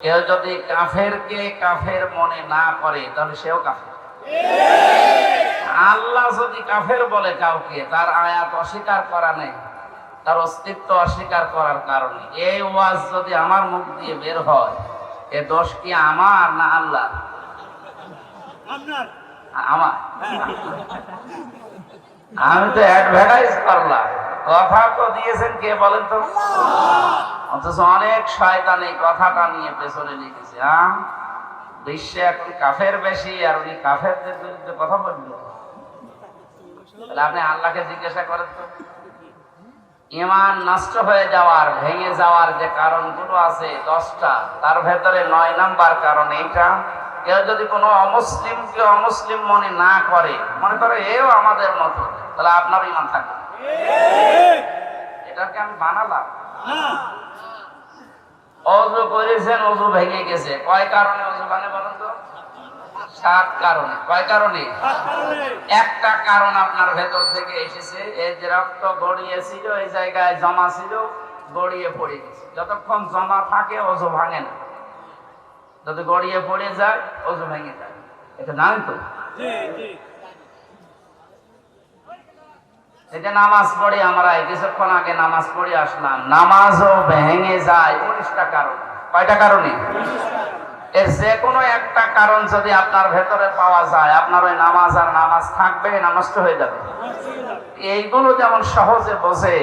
কেউ যদি কাফেরকে কাফের মনে না করে তাহলে সেও কাফের। আল্লাহ যদি কাফের বলে কাউকে তার আয়াত অস্বীকার করা নেই তার অস্তিত্ব অস্বীকার করার কারণে। এই ওয়াজ যদি আমার মুখ দিয়ে বের হয় এ দোষ কি আমার না আল্লাহ আমার। আমি তো অ্যাডভার্টাইজ করলাম। কথা তো দিয়েছেন কে বলেন তো? অথচ অনেক শয়তান এই কথাটা নিয়ে পেছনে লিখেছে হ্যাঁ বিশ্বে এখন কাফের বেশি আর উনি কাফেরদের বিরুদ্ধে কথা বলল তাহলে আপনি আল্লাহকে জিজ্ঞাসা করেন তো। ইমান নষ্ট হয়ে যাওয়ার ভেঙে যাওয়ার যে কারণগুলো আছে দশটা তার ভেতরে নয় নাম্বার কারণ এইটা। কেউ যদি কোনো অমুসলিমকে অমুসলিম মনে না করে মনে করে এও আমাদের মতো তাহলে আপনার ইমান থাকবে এটাকে আমি বানালাম। না অজু ভেঙে গেছে, কয় কারণে অজু ভাঙে বলেন তো? সাত কারণে। কয় কারণে? একটা কারণ আপনার ভেতর থেকে এসেছে এই যে রক্ত গড়িয়েছিল এই জায়গায় জমা ছিল, গড়িয়ে পড়ে গেছে। যতক্ষণ জমা থাকে অজু ভাঙে না। যদি গড়িয়ে পড়ে যায় অজু ভেঙে যায়। এটা জানেন তো? যে নামাজ পড়ে আমরা, কিছুক্ষণ আগে নামাজ পড়ে আসলাম। নামাজও ভেঙে যায়, উনিশটা কারণ। কয়টা কারণে? এর যে কোনো একটা কারণ যদি আপনার ভেতরে পাওয়া যায়, আপনার ওই নামাজ আর নামাজ থাকবে, না নষ্ট হয়ে যাবে। এইগুলো যেমন সহজে বোঝে,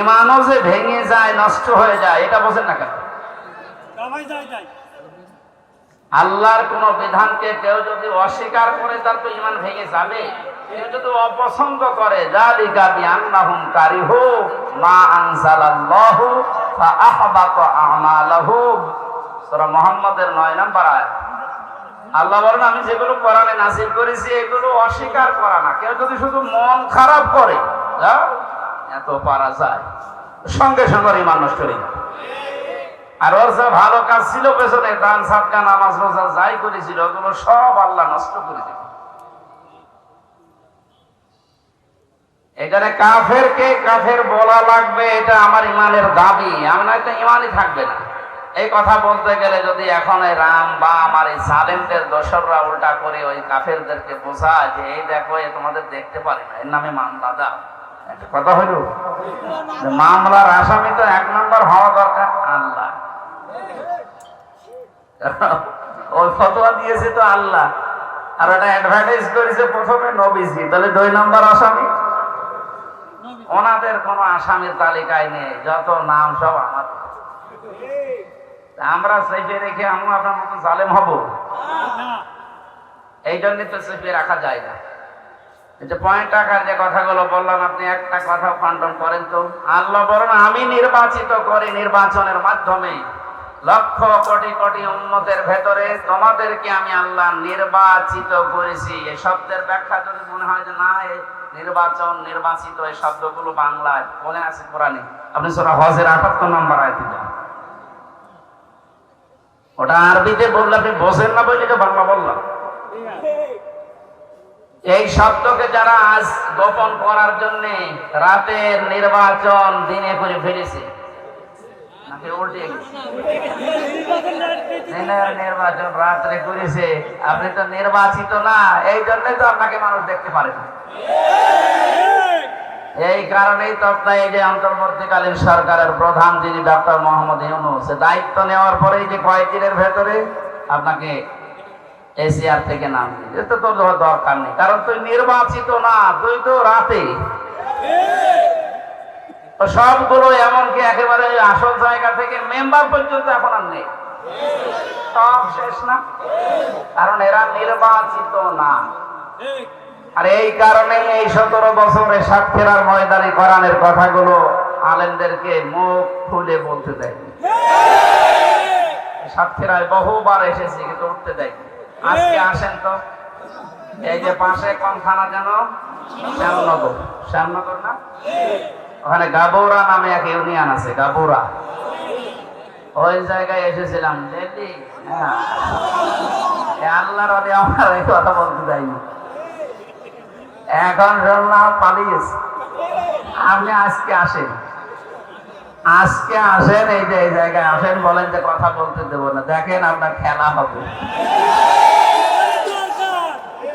ইমানও যে ভেঙে যায়, নষ্ট হয়ে যায়, এটা বোঝেন না কেন? আল্লাহর কোন বিধানকে কেউ যদি অস্বীকার করে, তার তো ইমান ভেঙে যাবে। কেউ যদি অপছন্দ করে। জালিকা বিআন্নাহুম কারিহু মা আনজালাল্লাহু ফাআহবাতা আমালাহুম সূরা মুহাম্মদের 9 নাম্বার আয়াত। আল্লাহ বলেন, আমি যেগুলো কোরআনে নাজিল করেছি, এগুলো অস্বীকার করা না। কেউ যদি শুধু মন খারাপ করে এত পারা যায়। সঙ্গে সঙ্গে নষ্ট হয়ে আর ওর যে ভালো কাজ ছিল পেছনে, দান, সাদকা, নামাজ, রোজা, যাই করেছিল, ওগুলো সব আল্লাহ নষ্ট করে দেবে এখানে কাফের কে কাফের বলা লাগবে, এটা আমার ইমানের দাবি। আমার একটা ইমানই থাকবে না। এই কথা বলতে গেলে যদি এখন এই রাম বা আমার এই সালেমদের দোসররা উল্টা করে ওই কাফেরদেরকে বোঝায় যে, এই দেখো, এ তোমাদের দেখতে পারে না। এর নামে মামলা দাও একটা কথা হইল মামলার আসামি তো এক নম্বর হওয়া দরকার। আল্লাহ। ওই ফতোয়া দিয়েছে তো আল্লাহ। আর ওটা অ্যাডভার্টাইজ করেছে প্রথমে নবীজি। তাহলে দুই নম্বর আসামি? ওনাদের কোনো আসামির তালিকায় নেই, যত নাম সব আমার। আমরা সেফে রেখে আমি আপনার মতো জালেম হব। এই জন্য তো সেফে রাখা যায় না। যে পয়েন্ট আকার যে কথাগুলো বললাম, আপনি একটা কথা খণ্ডন করেন তো। আল্লাহ বলেন আমি নির্বাচিত করি নির্বাচনের মাধ্যমে। লক্ষ কোটি কোটি উন্নতের ভেতরে তোমাদেরকে আমি আল্লাহ নির্বাচিত করেছি। এই শব্দের ব্যাখ্যা যদি মনে হয় যে না নির্বাচন নির্বাচিত এই শব্দগুলো বাংলায় বলে আছে কোরআনে। আপনি সোরা হজের আটাত্তর নম্বর আয়তে যান। ওটা আরবিতে বললে আপনি বোঝেন না বলে বাংলা বললাম। এই শব্দকে যারা আজ গোপন করার জন্য রাতের নির্বাচন দিনে করে ফেলেছে নির্বাচন রাত্রে করেছে। আপনি তো নির্বাচিত না, এই জন্যই তো আপনাকে মানুষ দেখতে পারে না। এই কারণেই তত্ত্বায় এই যে অন্তর্বর্তীকালীন সরকারের প্রধান যিনি ডক্টর মোহাম্মদ ইউনুস দায়িত্ব নেওয়ার পরেই যে কয়েকদিনের ভেতরে আপনাকে এসিআর থেকে নাম দিতে তো দরকার নেই। কারণ তুই নির্বাচিত না, তুই তো রাতে তো সবগুলো এমনকি একেবারে আসল জায়গা থেকে মেম্বার পর্যন্ত এখন আর নেই। সব শেষ না? কারণ এরা নির্বাচিত না। আর এই কারণে এই সতেরো বছরে সাক্ষীরার ময়দানে কোরআনের কথাগুলো আলেমদেরকে মুখ খুলে বলতে দেয় সাক্ষীরায় বহুবার এসেছি, কিন্তু উঠতে দেয় আজকে আসেন তো? এই যে পাশে কোন থানা যেন? শ্যামনগর। শ্যামনগর না? ওখানে গাবোরা নামে এক ইউনিয়ন আছে, গাবৌরা। ওই জায়গায় এসেছিলাম হ্যাঁ। আল্লাহর আমার এই কথা বলতে যাইনি। এখন শুনলাম পালিয়েছে। আপনি আজকে আসেন। আজকে আসেন, এই যে এই জায়গায় আসেন, বলেন যে কথা বলতে দেবো না। দেখেন আপনার খেলা হবে।